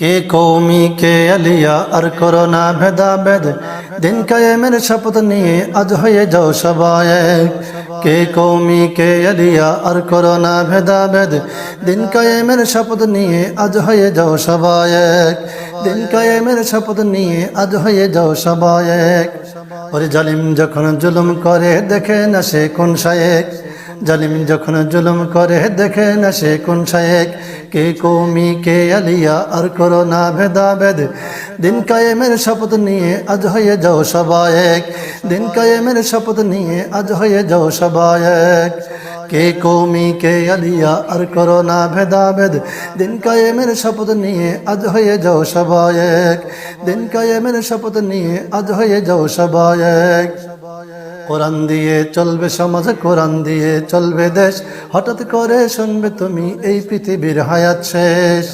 কে কৌমি, কে আলিয়া, আর corona ভেদা ভেদ দিন কায়েমের শপথ নিয়ে আজ হয়ে যাও সবাই কে কৌমি, কে আলিয়া, আর করোনা ভেদা ভেদ দিন কায়েমের শপথ নিয়ে আজ হয়ে যাও সবাই। দিন কায়েমের শপথ নিয়ে আজ হয়ে যাও সবাই। ওরে জালিম যখন জুলুম করে, দেখে না সে কোন শায়েক জালিম যখন জুলুম করে, দেখে না সে কোন শায়েক, কে কৌমি কে আলিয়া, আর করো না ভেদা ভেদ দিন কায়েমের শপথ নিয়ে আজ হয়ে যাও সবাই এক। দিন কায়েমের শপথ নিয়ে আজ হয়ে যাও সবাই কে কৌমি কে আলিয়া, আর করো না ভেদা ভেদ দিন কায়েমের শপথ নিয়ে আজ হয়ে যাও সবাই এক। দিন কায়েমের শপথ নিয়ে আজ হয়ে যাও সবাই কোরআন দিয়ে চলবে সমাজ, কোরআন দিয়ে চলবে দেশ। হঠাৎ করে শুনবে তুমি এই পৃথিবীর হায়াত শেষ।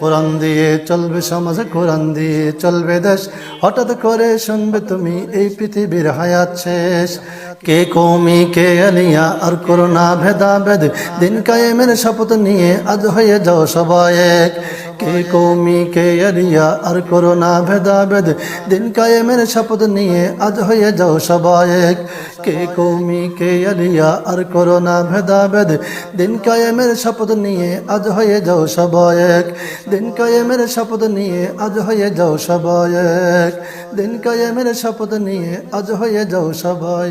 কোরআন দিয়ে চলবে সমাজ, কোরআন দিয়ে চলবে দেশ। হঠাৎ করে শুনবে তুমি এই পৃথিবীর হায়াত শেষ। কে কৌমি কে আলিয়া, আর করোনা ভেদা ভেদ দিন কায়েমের শপথ নিয়ে আজ হয়ে যাও সবাই এক। কে কৌমি কে আলিয়া আর করোনা ভেদা ভেদ দিন কায়েমের শপথ নিয়ে আজ হয়ে যাও সবাই এক। কে কৌমি কে আলিয়া আর করোনা ভেদা ভেদ দিন কায়েমের শপথ নিয়ে আজ হয়ে যাও সবাই এক। দিন কায়েমের শপথ নিয়ে আজ হয়ে যাও সবাই এক। দিন কায়েমের শপথ নিয়ে আজ হয়ে যাও সবাই